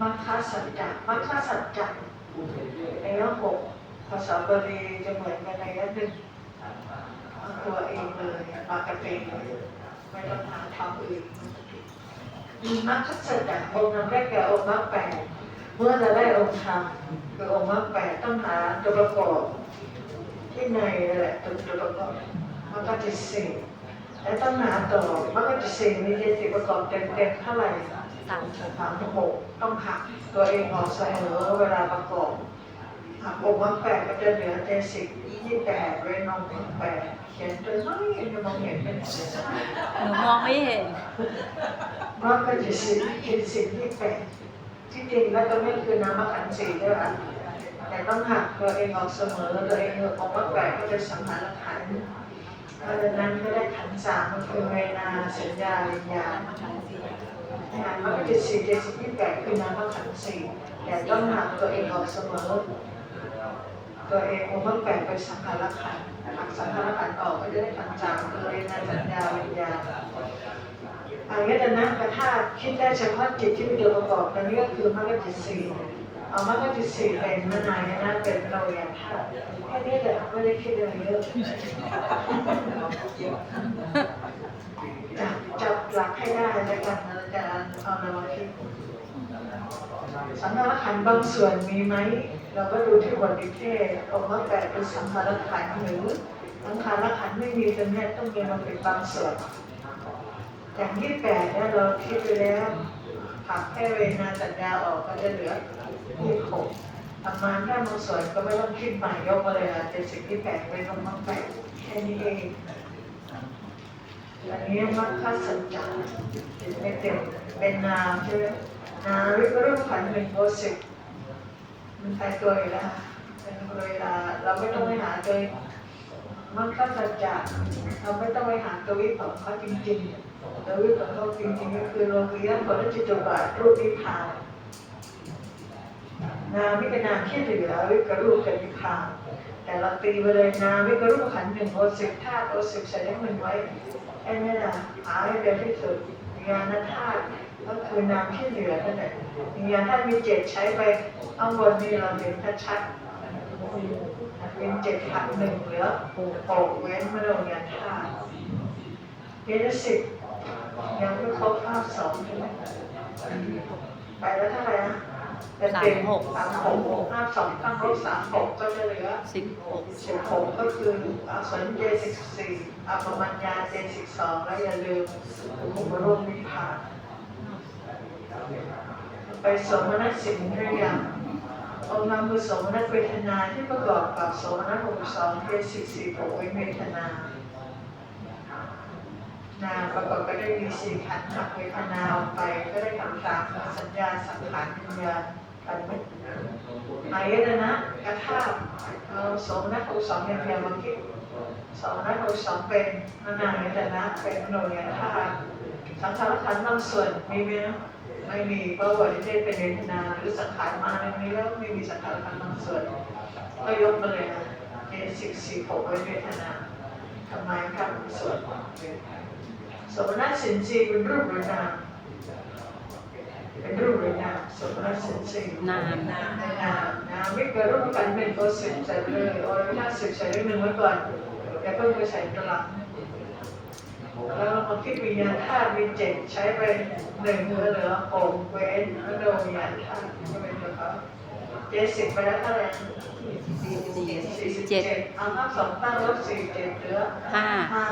มัคคสัจจะมัคคสัจจะในระบบภาษาบาลีจะเหมือนกันในระหนึ่งตัวเองเลยมากระเตงเลยไม่ต้องหาทำอื่นมีมัคคสัจจะองค์นั้นได้แก่องค์มรรคแปดเมื่อจะได้องค์ธรรมคือองค์มรรคแปดต้องหาตัวประกอบที่ในแหละตัวตัวประกอบมันก็จะสี่ แล้วต้องหาต่อมันก็จะสี่มีเจตสิกประกอบเต็มๆเท่าไหร่สามสามหกต้องหักตัวเองออกเสมอเวลาประกอบหักองค์มรรคแปดก็จะเหลือเจตสิกยี่สิบแปดเว้นองแปดเขียนตัวน้อยจะมองเห็นเป็นหนูมองไม่เห็นมรรคก็จะสิบเจ็ดสิบยี่แปดที่จริงแล้วตัวนี้คือนามขันธ์สี่ด้วยนะแต่ต้องหักตัวเองออกเสมอตัวเองออกมรรคแปดก็จะสังหารขันธ์ เพราะฉะนั้นก็ได้ขันสามก็คือเวนาสัญญาวิญญาณงานมันก็จะสี่เจ็ดสิบยี่แปดคือนามขันสี่แต่ต้องหักตัวเองออกเสมอตัวเององค์ต้องแบ่งเป็นสังขารขันธ์หักสังขารขันออกก็จะได้ขันธ์จางตัวเองในสัญญาวิญญาณอายตนะกระธาคิดได้เฉพาะจิตที่เป็นตัวประกอบกันนี้ก็คือมรรคจิตสี่ เอามรรคจิตสี่เป็นเมนายนะเป็นเรายานธาตุแค่นี้แต่ไม่ได้คิดอะไรเยอะจับจับหลักให้ได้แล้วกันอาจารย์เอามาคิดสังขารขันธ์บางส่วนมีไหม เราก็ดูที่บทนิเทศองค์ว่าแปดเป็นสังขารขันธ์หรือสังขารขันธ์ไม่มีตรงนี้ต้องมีมาเป็นบางส่วนอย่างที่แปดเนี่ยเราคิดไปแล้ว ผักแค่เวนาสัญญาออกก็จะเหลือยี่หกทำมาแค่บางส่วนก็ไม่ต้องคิดใหม่ยกมาเลยอะเจ็ดสิบที่แปดเป็นลงมาแปดแค่นี้เองอันนี้มัคคัสสัจจะไม่เต็มเป็นนามใช่ไหมนาวิปรูปขันหนึ่งโพสิบมันตายตัวอยู่แล้วเป็นเวลาเราไม่ต้องไปหาตัวมันก็สัจจะเราไม่ต้องไปหาตัววิปัสสนาเขาจริงๆ ตัววิปัสสนาเขาจริงๆก็คือโลกียะผลจิตตุบาทรูปนิพพานนาวิปนามที่เหลือวิกรูปกับนิพพานแต่เราตีไปเลยนาวิกรูปขันหนึ่งโพสิบธาตุโพสิบใส่เลขหนึ่งไว้แค่นี้นะหาให้เร็วที่สุดญาณธาตุก็คือนามที่เหลือนั่นแหละอย่างท่านมีเจ็ดใช้ไปข้างบนนี่เราเห็นชัดๆเป็นเจ็ดหักหนึ่งเหลือหกเว้นมโนญาณธาตุเจตสิบ ยังไม่ครบภาพสองใช่ไหมไปแล้วเท่าไหร่นะเป็นเต็มหกสามหกภาสองตั้งลบสามหกก็จะเหลือสิบหกสิบหกก็คืออาสนเจสิบสี่อาปมัญญาเจสิบสองแล้วอย่าลืมอุปโรมนิพพานไปสมนัตสิงห์หรือยังองค์นำคือสมนัตเวทนาที่ประกอบกับสมนัตหกสองเจสิบสี่หกเวทนา นาประกอบก็ได้มีสี่ขันธ์หักเวทนาออกไปก็ได้คำสามสัญญาสังขารวิญญาณกันไหมอายตนะกระทาบเอาสมนัตหกสองอย่างเดียวมาคิดสมนัตหกสองเป็นมนายตนะเป็นมโนยธาตุสังขารขันธ์บางส่วนมีไหมนะไม่มีเพราะว่าที่ได้เป็นเวทนาหรือสังขารมาในนี้แล้วไม่มีสังขารขันธ์บางส่วนก็ยกมาเลยนะเจสิบสี่หกเวทนาทำไมครับส่วนสมณะสิ นสีเป็นรูปหรือนามเป็นรูปหรือนามสมณะสินสีนามนามนามนามไม่เกิดรูปกันเป็นตัวสิบใส่ไปเลยโอ้ยถ้าสิบใส่เลขหนึ่งไว้ก่อนอย่าเพิ่งไปใส่ตัวหลังแล้วเรามาคิดวิญญาณธาตุมีเจ็ดใช้ไปหนึ่งเหลือเหลือหกเว้นแล้วโดนวิญญาณธาตุก็เป็นตัวเขาเจ็ดสิบไปแล้วเท่าไหร่สี่สิบเจ็ดเอาห้าสองตั้งลบสี่เจ็ดเหลือห้าห้า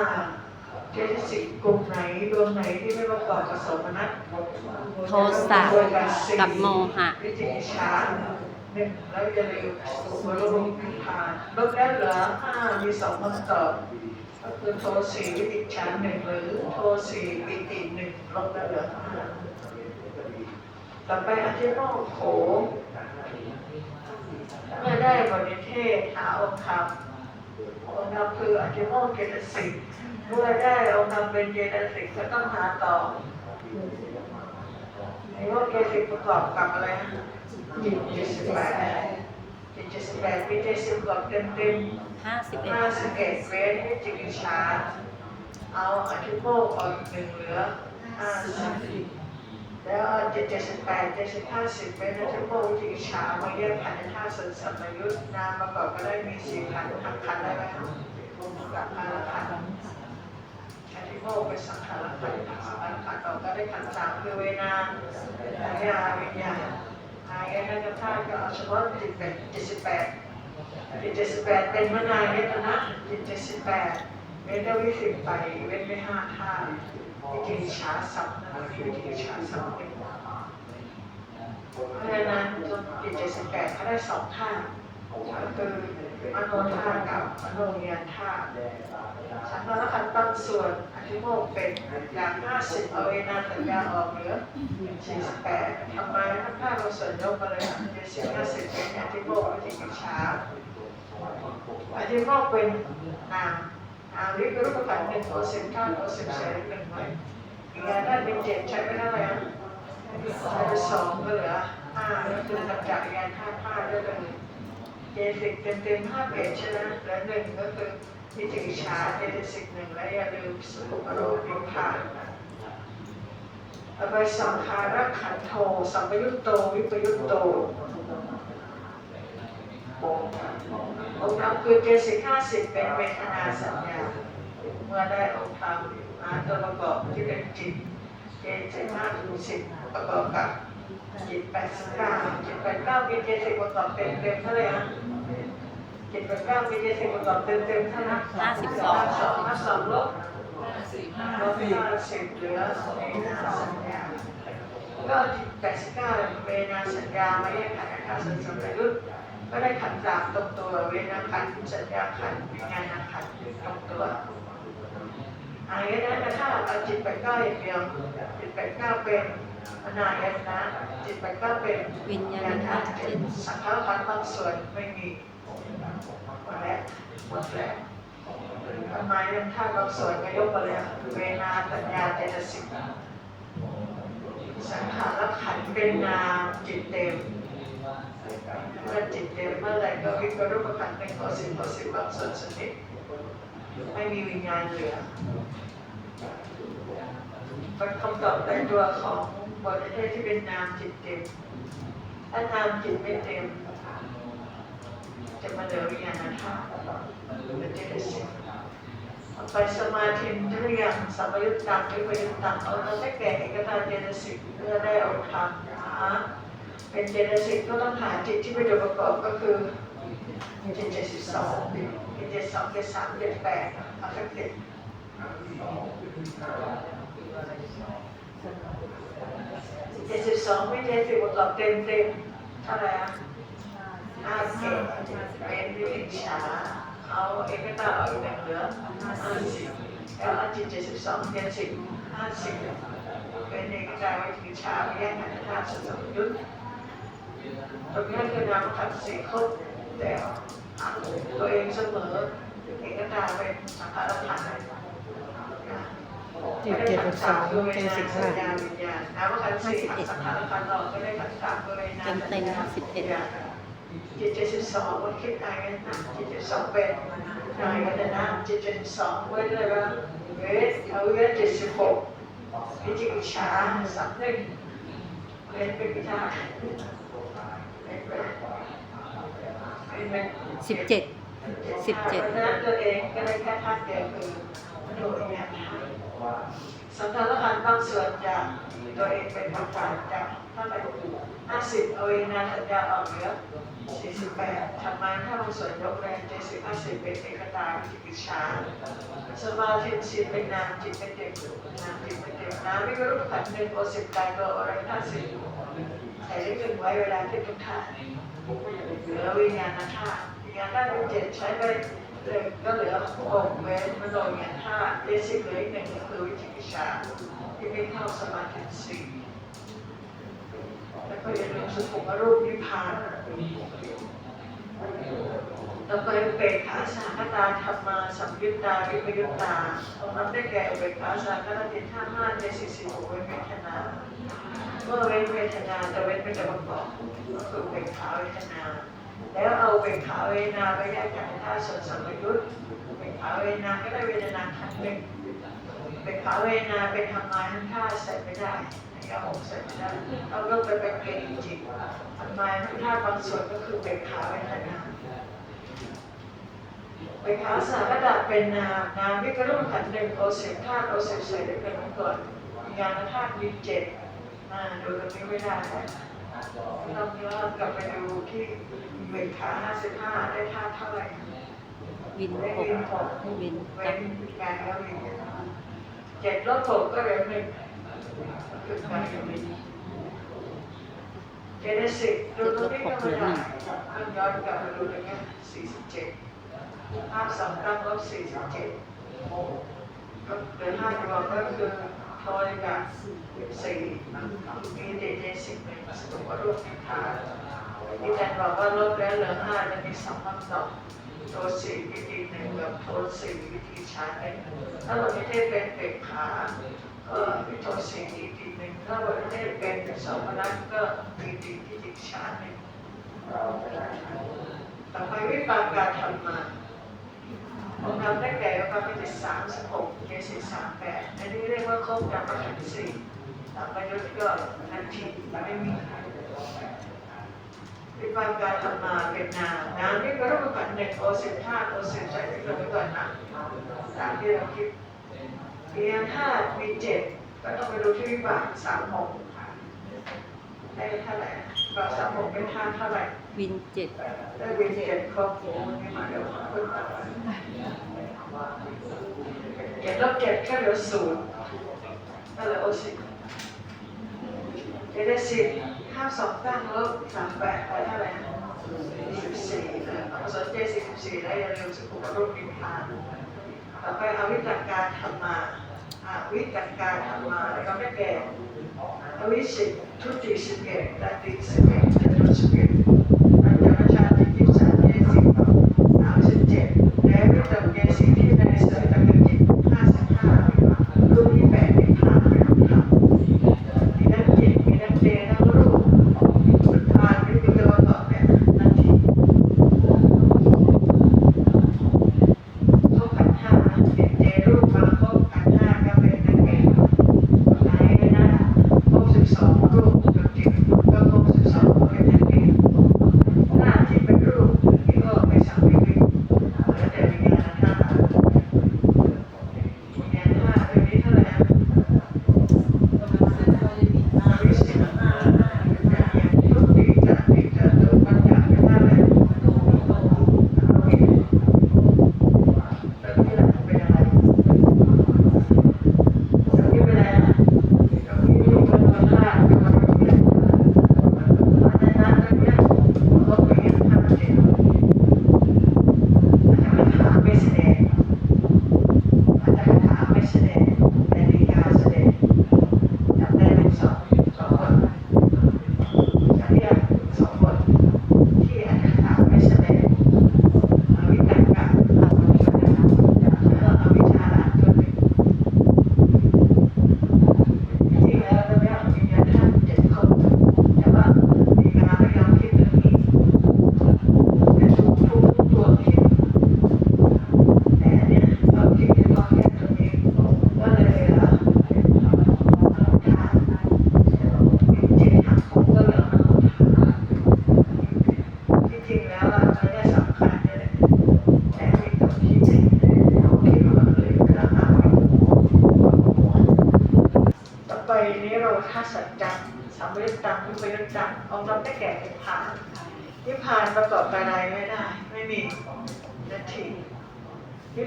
เจ็ดสิบกลุ่มไหนดวงไหนที่ไม่ประกอบกับสมนัตโทสะกับโมหะวิจิกิจฉาหนึ่งแล้วจะเร็วหัวลงพิพานลบแล้วเหลือห้ามีสองคำตอบก็คือโทสีวิติชาหนึ่งหรือโทสีปิติหนึ่งลบแล้วเหลือห้าต่อไปอธิโมโขเมื่อได้บริเทศหาองค์ธรรม องค์ธรรมคืออธิโมกข์เจตสิกเมื่อได้องค์ธรรมเป็นเจตสิกก็ต้องหาต่อไอ้ว่าเจตสิกประกอบกับอะไรนะจิตเจ็ดสิบแปดจิตเจ็ดสิบแปดมีเจตสิกประกอบเต็มเต็มๆห้าสิบเอ็ดห้าสิบเอ็ดเฟสวิจิกิจฉาเอาอธิโมกข์ออกอีกหนึ่งเหลือห้าสิบ แล้วเจ็ดเจ็ดสิบแปดเจ็ดสิบห้าสิบเป็นเทมโปวิธีฉามาแยกขันธ์ในท่าส่วนสัมยุทธนามประกอบก็ได้มีสี่ขันธ์ทำขันธ์ได้ไหมครับกับอาละขันธ์ขันธ์ที่โมเป็นสังขารขันธ์สังขารขันธ์ต่อก็ได้ขันธ์สามคือเวนาสัญาวิญญาณอายะนักธาตุก็เอาเฉพาะจิตเป็นเจ็ดสิบแปดจิตเจ็ดสิบแปดเป็นมนายตนะจิตเจ็ดสิบแปดเว้นได้วิสิบไปเว้นไปห้าธาตุ วิธีฉาสัมนะวิธีฉาสัมเป็นเพราะฉะนั้นจนปีเจ็ดสิบแปดเขาได้สองท่าก็คือมโนท่ากับมโนเรียนท่าสังขารขันธ์บางส่วนอธิโมกเป็นอย่างห้าสิบเอาเวนาสัญญาออกเหลือสี่สิบแปดทำไมทั้งท่าบาส่วนยกมาเลยเจ็ดสิบห้าสิบเป็นอธิโมกข์วิธีกิช้าอธิโมกเป็นนาม นามวิปรูปขันธ์เป็นตัวสิบท่าตัวสิบเศษหนึ่งไว้อีกอย่างได้เป็นเจ็ดใช้ไม่ได้เลยอะใช้ไปสองก็เหลือห้าก็คือทำจากยานห้าห้าด้เลยเจสิกเต็มเต็มห้าเพจใช่ไหมเหลือหนึ่งก็คือวิจิกิจฉาเจสิกหนึ่งและอย่าลืมสุภโรปิพานเอาไปสังขารขันโทสัมปยุตโตวิปยุตโต องค์ธรรมคือเจสิกห้าสิบเป็นเวทนาสัญญา เมื่อได้องค์ธรรมมาตัวประกอบที่เป็นจิตเจสิบห้าถึงสิบประกอบกับจิตแปดสิบเก้าจิตแปดเก้ามีเจสิบประกอบเต็มเต็มเท่าไหร่ฮะจิตแปดเก้ามีเจสิบประกอบเต็มเต็มเท่าไหร่ห้าสิบสองห้าสองห้าสองลบลบห้าสิบเหลือเวนาสัญญาก็จิตแปดสิบเก้าเวนาสัญญาไม่ได้ขันธ์ค่าสัญสมยุทธ์ ก็ได้ขันธ์สามตรงตัวเวนาขันธ์สัญญาขันวิญญาณขันตรงตัวอายนะแต่ถ้าเอาจิตไปก้าอย่างเดียวจิตไปก้าเป็นอนายนะจิตไปก้าเป็นวิญญาณธาตุจิตสังขารพันบางส่วนไม่มีหมดแล้วหมดแล้วทำไมนั้นถ้าบางส่วนก็ยกมาเลยเวนาสัญญาเจตสิกสังขารขันเป็นนามจิตเต็ม เมื่อจิตเต็มเมื่อไรก็วิปรุปขันธ์เป็นข้อสิบข้อสิบบางส่วนสนิทไม่มีวิญญาณเหลือเป็นคำตอบในตัวของบทเทศที่เป็นนามจิตเต็มถ้านามจิตไม่เต็ม จะมาเหลือวิญญาณธาตุเป็นเจตสิกเอาไปสมาธิเรียงสัมปยุตตังวิปยุตตังเอาเราได้แก่เอกตาเจตสิกเพื่อได้เอาทำนะ เป็นเจตสิกก็ต้องหาจิตที่เป็นองค์ประกอบก็คือจิตเจ็ดสิบสองจิตเจ็ดสองเจ็ดสามเจ็ดแปดเอาสักเจ็ดเจ็ดสิบสองไม่ใช่สิบประกอบเต็มเต็มเท่าไหร่อะห้าสิบเป็นวิช้าเอาเอกตาเอาอีกหนึ่งเหลือห้าสิบแล้วเอาจิตเจ็ดสิบสองเจ็ดสิบห้าสิบเป็นเอกตาวิช้าแยกขันธ์ธาตุสมยุทธ ตรงนี้คือนามขันธ์สี่ครบแต่ตัวเองเสมอเอกตาเป็นสังขารขันธ์เจ็ดเจ็ดสิบสองเจ็ดสิบห้าน้ำขันสี่ขันสังขารขันเราก็ด้ขันสามเต็มเต็มสิบเอ็ดจิตเจ็ดสิบสองมันคิดอะไรกันนะจิตเจ็ดสองเป็นนายกันนะจิตเจ็ดสองไว้เลยว่าเวทเอาเวทเจ็ดสิบหกพิจิกิจฉาสามหนึ่งเวทเป็นพิธาเป็นเป็น สิบเจ็ดสิบเจ็ดพราะฉะนั้นตัวเองก็ได้แค่ธาตุเดียวคือมโนวิญญาณธาตุสังขารขันบางส่วนจาตัวเองเป็นประการจากเท่าไหร่ห้าสิบเอาเองนะสัญญาออกเหลือสี่สิบแปดทำไมถ้าบางส่วนยกแรงเจ็ดสิบห้าสิบเป็นเอกตาวิจิกิจฉาสมาธิสิเป็นนามจิตเป็นเด็กนามจิตเป็นเด็กนามวิรุปขันธ์หนึ่งโอสิบกายตัวอะไรห้าสิบ ใส่เลขหนึ่งไว้เวลาที่ทุกท่านเหลือวิญญาณธาตุวิญญาณธาตุเป็นเจ็ดใช้ไปเลยก็เหลือหกเว้นมโนวิญญาณธาตุเดสิกเหลืออีกหนึ่งก็คือวิจิกิจฉาที่ไม่เข้าสมาธิสี่แล้วก็อย่าลืมสุขุมรูปนิพพาน ต่อไปอุเบกขาสหตาธรรมาสัมยุตตาวิปยุตตาตรงนั้นได้แก่อุเบกขาสหตาติท่าห้าในสี่สิบหกเว้นเวทนาเมื่อเว้นเวทนาจะเว้นไม่จะประกอบก็คือเวทขาเวทนา แล้วเอาเวทขาเวทนาไปแยกกันในท่าส่วนสัมยุทธ์เวทขาเวทนาก็ได้เวทนาขันหนึ่งเป็นขาเวนาเป็นทำงานทั้งท่าใส่ไม่ได้กระหกใส่ไม่ได้เราเริ่มไปเป็นเกณฑ์จริงๆทำงานทั้งท่าบางส่วนก็คือเป็นขาเวทนา เป็นขาสาระดับเป็นนามนามวิกรุ่งขันธ์หนึ่งโอเสียงธาตุโอาเสียงใส่ด้วยกันก่อนยานธาตุมีเจ็ดอ่าดูตรงนี้ไม่ได้นะเราย้อนกลับไปดูที่เวขาห้าสิบห้าได้ธาตุเท่าไหร่วินได้หกวินหกวินเว้นการแล้ววินเจ็ดลบหกก็เหลือหนึ่งคือการวินเจเนสิกดูตรงนี้ก็ไม่ได้ต้องย้อนกลับไปดูตรงนี้สี่สิบเจ็ด ห้าสองตั้งลบสี่สิบเจ็ดก็เหลือห้าตัวก็คือโทรกับสี่มีเจเนสิกหนึ่งสรุปว่ารูปฐานที่อาจารย์บอกว่าลบแล้วเหลือห้าจะมีสองคำตอบโทรสี่วิธีหนึ่งกับโทรสี่วิธีชาหนึ่งถ้าเราไม่ได้เป็นเด็กขาก็มีโทรสี่วิธีหนึ่งถ้าเราไม่ได้เป็นสองนัดก็วิธีชาร์จหนึ่งต่อไปวิปากการทำ มาผมทำได้แก่วิปากที่สามสิบหกเจสิสามแปดอันนี้เรียกว่าครบกรรมฐานสี่ต่อไปยศก็นาทีไม่มีวิปัสการทำมาเป็นนามนามนี่ก็ต้องผ่านหนึ่งโอสิบห้าโอสิบใช้ที่เราไม่ก่อนนะตามที่เราคิดเพียงห้ามีเจ็ดก็ต้องไปดูที่วิบากสามหกได้เท่าไหร่วิบากสามหกเป็นท่าเท่าไหร่ วินเจ็ดวินเจ็ดครบโอ้นี่มาเดี๋ยวเจ็ดลบเจ็ดแค่เหลือศูนย์นั่นแหละโอสิบเจ็ดได้สิบห้าสองตั้งลบสามแปดไปเท่าไหร่สิบสี่นะเอาสนใจสิบสี่ได้อย่าลืมสุขุมรูปนิพพานต่อไปเอาวิจักการทำมาอาวิจักการทำมาแล้วก็ไม่แก่อวิสิตทุติสิบเอ็ดตติสิบเอ็ดจตุสิบเอ็ด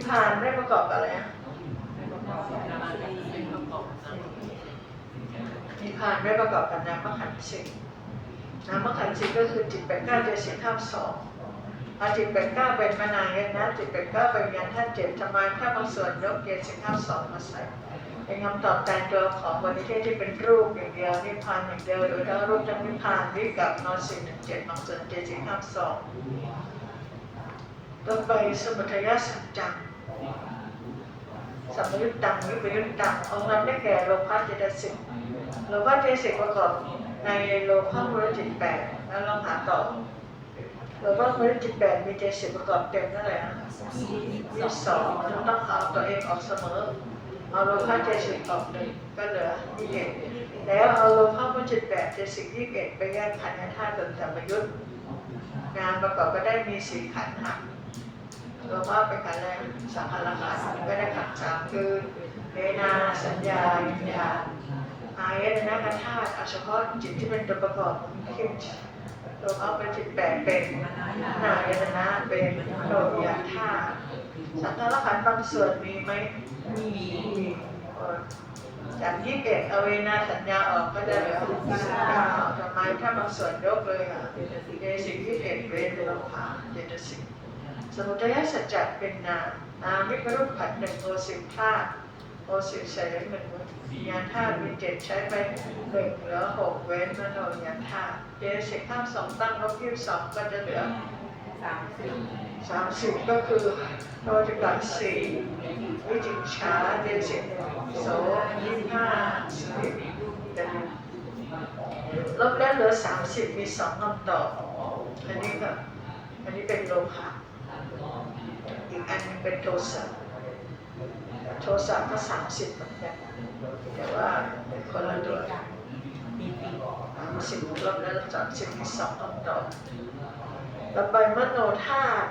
นิพพานได้ประกอบกับอะไรอะนิพพานได้ประกอบกับนามขันธ์สี่นามขันธ์สี่ก็คือจิตแปดเก้าเจ็ดสิบห้าสองอาจิตเป็นเก้าเป็นมานายนะจิตเป็นเก้าเป็นยันท่านเจ็ดทำไมแค่บางส่วนยกเกณฑ์สิบห้าสองมาใส่เป็นคำตอบแทนตัวของบริเทศที่เป็นรูปอย่างเดียวนิพพานอย่างเดียวหรือทั้งรูปทั้งนิพพานวิกับนอสี่หนึ่งเจ็ดบางส่วนเจ็ดสิบห้าสองต่อไปสมุทัยสัจจัง สัมยุตตังวิปยุตตังองค์นั้นได้แก่โลภะเจตสิกโลภะเจตสิกประกอบในโลภะมูลจิตแปดแล้วลองหาต่อหรือว่ามือจิตแปดมีเจตสิบประกอบเต็มนั่นแหละนะมีสองต้องเอาตัวเองออกเสมอเอาโลภะเจตสิกออกหนึ่งก็เหลือยี่สิบเอ็ดแล้วเอาโลภะมุจิตแปดเจตสิกยี่สิบเอ็ดไปแยกขันธ์ในธาตุจนสัมยุทธ์งานประกอบก็ได้มีสี่ขันธ์หัก โลภะเป็นขันธ์แรกสังขารขันธ์ก็ได้ขันธ์สามคือเวนาสัญญาวิญญาณอายตนะธาตุเอาเฉพาะจิตที่เป็นตัวประกอบที่โลภะเป็นจิตแปดเป็นนายตนะเป็นโลยาธาตุสังขารขันธ์บางส่วนมีไหมมีจากยี่สิบเอ็ดเอาเวนาสัญญาออกก็จะเหลือสิบเก้าทำไมถ้าบางส่วนยกเลยอะเจสิกยี่สิบเอ็ดเวนโลภะเจตสิก สมุทัยสัจจะเป็นนามนามวิปรุปขันธ์หนึ่งโอสิบธาตุโอสิบใส่ไว้หนึ่งวิญญาณธาตุมีเจ็ดใช้ไปหนึ่งเหลือหกเว้นมโนวิญญาณธาตุเจตสิกข้ามสองตั้งลบยี่สิบสองก็จะเหลือสามสิบก็คือโลจิกัสสี่วิจิตรชาเดสิบโสยี่สิบห้าสิบลบแล้วเหลือสามสิบมีสองคำตอบอันนี้ก็อันนี้เป็นโลหะ อีกอันนึงเป็นโทสะโทสะก็สามสิบเหมือนกันแต่ว่าเป็นคนละตัวสามสิบลบแล้วสามสิบสองคำตอบต่อไปมโนธาตุ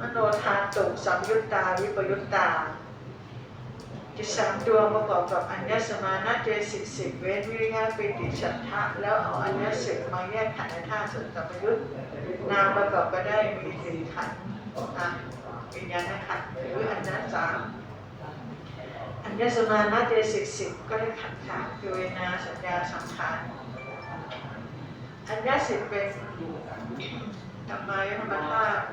มโนธาตุสัมยุตตาวิปยุตตาจิตสามดวงประกอบกับอัญญสมานะเจสิกสิบเว้นวิริยะปิติฉันทะแล้วเอาอัญญสิบมาแยกขันธ์ธาตุส่วนสัมยุตนามประกอบก็ได้มีสี่ขันธ์อะ วิญญาณขันธ์หรืออัญญสามอัญญสมานะเจสิกสิบก็ได้ขันธ์ขาคือเวนาสัญญาสังขารอัญญสิบเป็นทำไมธรรมธาตุ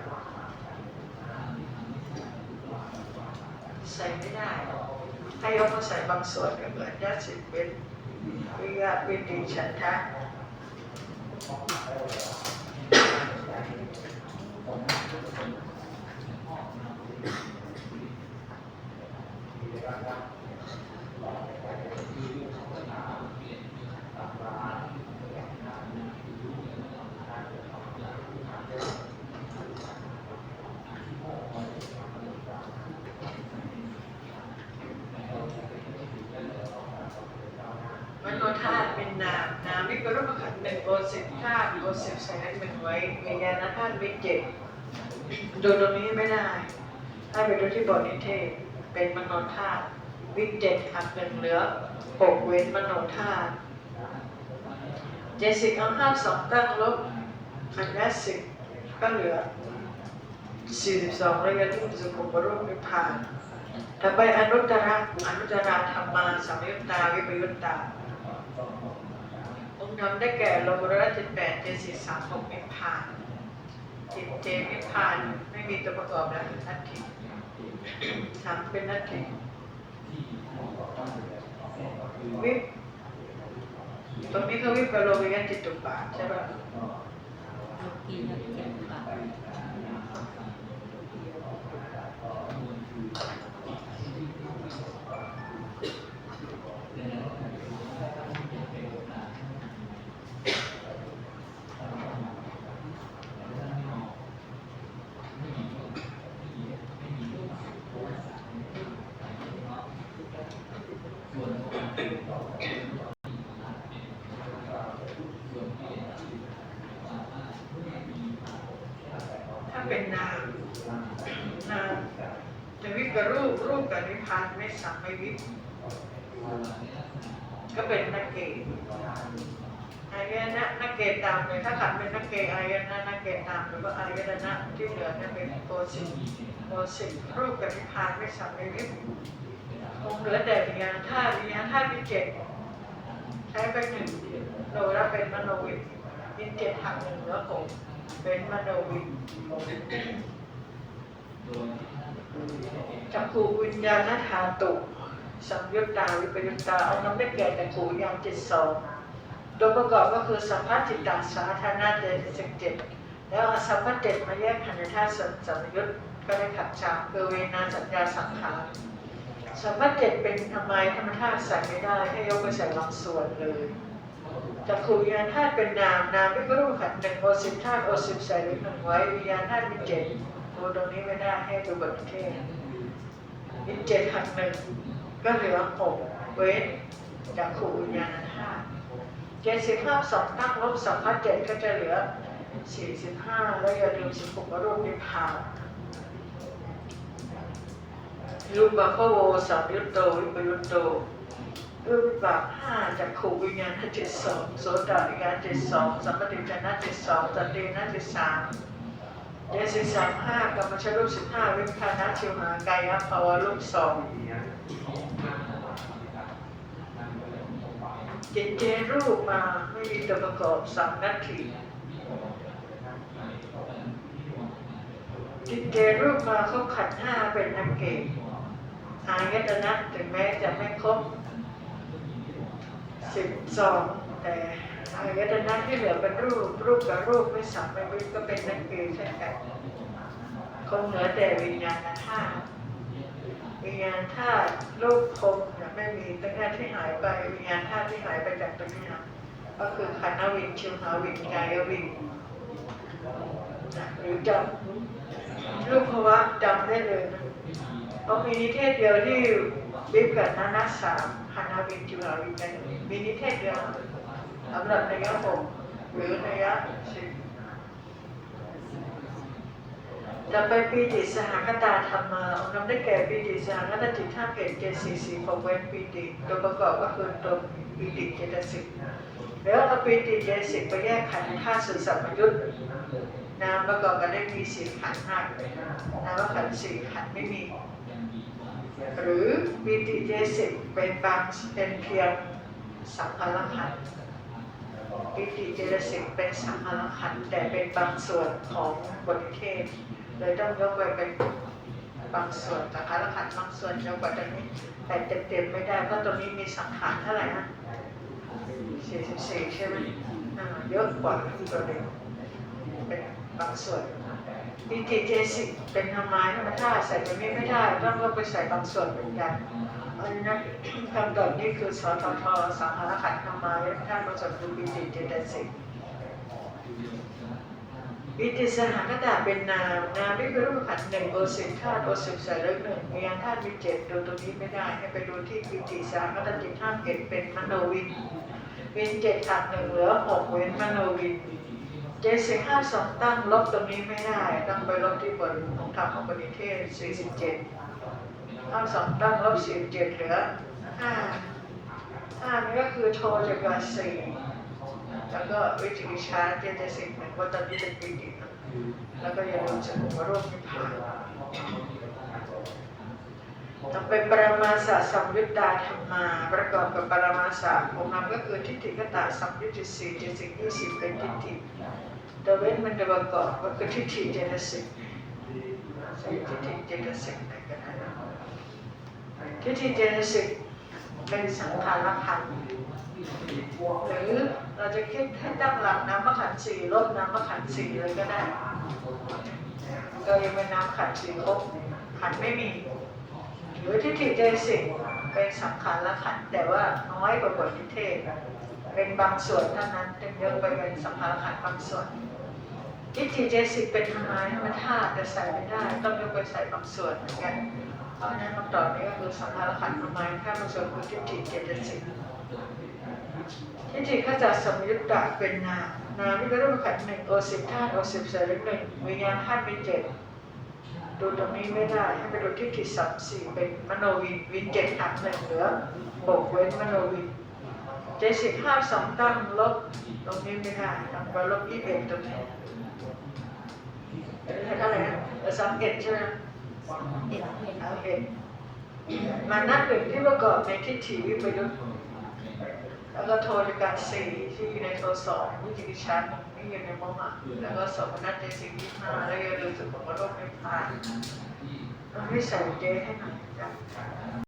ใส่ไม่ได้ให้ยกมาใส่บางส่วนก็เหมือนญาติสิบเป็นวิยาวิติฉันทะมโนธาตุเป็นนาม นามวิปรุปขันธ์หนึ่งโอสิบธาตุโอสิบใส่ให้มัน ไว้วิญาณธาตุวิจิตดูตรงนี้ไม่ได้ให้ไปดูที่บทนิเทศ เป็นมโนธาตุวิจิตรหักหนึ่งเหลือหกเว้นมโนธาตุเจสิกเอาห้าสองตั้งลบอันยาสิบก็เหลือสี่สิบสองระยะที่สุขุมบรุษนิพพานต่ไปอนุตตรอนุตตรธรรมาสัมยุตตาวิปยุตตา องได้แก่โลกุตระจิตแปดเจ็ดสิสามหกนิพพานจิตเจนิพพานไม่มีตัวประกอบแล้วเป็นนัตถิสามเป็นนัตถิวิปตรงนี้ก็วิปโลวิยจิตตุปาใช่ป่ะ กินแล้วเจ็บปาก ถ้าเป็นนามนามจะวิปกับ รูปรูปกับนิพพานไม่สัมไม่วิปก็เป็นนักเกตอายนะนักเกตตามเลยถ้าขันเป็นนักเกตอายนะนักเกตตามหรือว่าอายนะที่เหลือนี่ยเป็นโตสิโตสิรูปกับนิพพานไม่สัมไม่วิปคงเหลือแต่วิญญาณธาตุวิญญาณธาตุมีเจ็ดใช้ไปหนึ่งโลละเป็นมโนวิปมีเจ็ดหักหนึ่งเหลือหกเป็นมโนวิป จักขูวิญญาณธาตุสัมยุตตาวิปยุตตาเอาน้ำได้แก่แต่ขูยางจิตสองตัวประกอบก็คือสัมผัสจิตตสาธารณะเจตสิกเจ็ดแล้วอสัมผัสเจ็ดมาแยกขันธ์ธาตุสัมยุตก็ได้ขับชามคือเวนาสัญญาสังขารสัมผัสเจ็ดเป็นทำไมธรรมธาตุใส่ไม่ได้ให้ยกไปใส่บางส่วนเลยจักขูวิญญาณธาตุเป็นนามนามวิปรูปขันธ์หนึ่งโอสิบธาตุโอสิบใส่ไหนึ่งไว้วิญญาณธาตุมีเจ็ด ดูตรงนี้ไม่ได้ให้ดูบทเทศมีเจ็ดขันหนึ่งก็เหลือหกเว้นจากขูวิญญาณธาตุเจ็ดสิบห้าสองตั้งลบสองพันเจ็ดก็จะเหลือสี่สิบห้าแล้วอย่าลืมสิบหกรูปนิพพานรูปแบบพระโวสัมยุตโตวิปยุตโตรูปแบบห้าจากขูวิญญาณเจ็ดสองโสดาวิญญาณเจ็ดสองสัมปติจนะเจ็ดสองสตตินะเจ็ดสาม เดสิสามห้ากรรมชรูปสิบห้าวิพานะชิวหากายภาวะรูปสองจิตเจรูปมาไม่มีตัวประกอบสามนาทีจิตเจรูปมาเขาขันธ์ห้าเป็นนักเกตอายตนะถึงแม้จะไม่ครบสิบสองแต่ อายตนะที่เหลือเป็นรูป รูปกับรูปไม่สัมไม่วิก็เป็นนักเกตเช่นกันคงเหลือแต่วิญญาณธาตุวิญญาณธาตุรูปภพเนี่ยไม่มีตั้งแต่ที่หายไปวิญญาณธาตุที่หายไปจากตรงนี้ก็คือขันธวิญชิวหาวิญกายวิญนะหรือจำรูปภาวะจำได้เลยนะเพราะมีนิเทศเดียวที่วิบกับนานาสามฮานาวินจิวาวินกันมีนิเทศเดียว สำหรับนัยะหกหรือนัยะสิบจะไปปีติสหคตาธรรมาองค์นำได้แก่ปีติสหคตาจิตห้าเกตเจสีสีของเว้นปีติตัวประกอบก็คือตัวปีติเจตสิกแล้วเอาปีติเจสิกไปแยกขันธ์ค่าสื่อสัมยุตนามประกอบกันได้มีสี่ขันธ์ห้านามขันธ์สี่ขันธ์ไม่มี หรือวีติเจสิกเป็นบางเป็นเพียงสังขารขันธ์ วิธีเจสิกเป็นสังขารขันแต่เป็นบางส่วนของบริเทศเลยต้องยกไว้เป็นบางส่วนสังขารขันบางส่วนยกไว้ตรงนี้ แต่เต็มๆไม่ได้เพราะตรงนี้มีสังขารเท่าไหร่นะ44ใช่ไหมอ่าเยอะกว่าตัวเดียวเป็นบางส่วน ดีจีเจสิเป็นธรรมายธรรมชาติใส่ตรงนี้ไม่ได้ต้องก็ไปใส่บางส่วนเหมือนกันเพราะฉะนั้นคำตอบนี้คือสททสังขารขันธรรมายธาตุผสมคือบีจีเจสิกบิติสหคตาเป็นนามนามที่คือรูปขันหนึ่งโอสิบธาตุโอสิบใส่เลขหนึ่งมีอันธาตุมีเจ็ดดูตรงนี้ไม่ได้ให้ไปดูที่บิติสหคตาจิตห้าเกตเป็นมโนวินวินเจ็ดขาดหนึ่งเหลือหกเว้นมโนวิน เจสิห้าสองตั้งลบตรงนี้ไม่ได้ต้องไปลบที่บนของธรรมของปณิเทศสี่สิบเจ็ดห้าสองตั้งลบสี่สิบเจ็ดเหลือห้าห้านี่ก็คือโทจากกับสี่แล้วก็วิจิกิชาเจตสิกหนึ่งว่าตอนนี้เป็นปีติแล้วก็อย่าลืมสมุทรรูปนิพพาน ต้องเป็นปรมาสะสัมยุตตาธรรมาประกอบกับปรมาสะองค์นำก็คือทิฏฐิกตาสัมยุตติสีเจสิกยี่สิบเป็นทิฏฐิตัวเว้นมันจะประกอบก็คือทิฏฐิเจตสิกทิฏฐิเจตสิกไหนก็ได้นะทิฏฐิเจตสิกเป็นสังขารขันธ์หรือเราจะคิดให้ตั้งหลักน้ำมะขันธ์สี่ลบน้ำมะขันธ์สี่เลยก็ได้ก็ยังเป็นน้ำขันธ์สี่ลบขันธ์ไม่มี หรือทิฏฐิเจสิกเป็นสังขารขันแต่ว่าน้อยกว่าบทนิเทศ เป็นบางส่วนเท่านั้นจึงยกไปเป็นสังขารขันบางส่วนทิฏฐิเจสิกเป็นธรรมายธรรมธาตุแต่ใส่ไม่ได้ ต้องยกไปใส่บางส่วนเหมือนกันเพราะฉะนั้นคำตอบนี้ก็คือสังขารขันธ์ธรรมายธาตุบางส่วนคือทิฏฐิเจตสิกทิฏฐิข้าจัดสมยุตตะเป็นนามนามนี่ก็รูปขันธ์หนึ่งโอสิบธาตุโอสิบเสรีหนึ่งวิญญาณธาตุมีเจ็ด ดูตรงนี้ไม่ได้ให้ไปดูทิฏฐิสัมสี่เป็นมโนวินวินเจ็ดหักหนึ่งเหลือบกเว้นมโนวินเจ็ดสิบห้าสองตั้งลบตรงนี้ไม่ได้ทำไปลบยี่สิบเอ็ดตรงนี้เท่าไหร่นะสามเอ็ดใช่ไหมเอาเอ็ดมานับหนึ่งที่ประกอบในทิฏฐิวิปยุทธ์ แล้วก็โทรการสี่ที่อยู่ในโทรสองวิจิกิจชันที่อยู่ในโมหะแล้วก็สมนัตเจสิบยี่ห้าแล้วอย่าลืมสุขภาพไม่ผ่านต้องให้ใส่เจให้หน่อยจ้ะ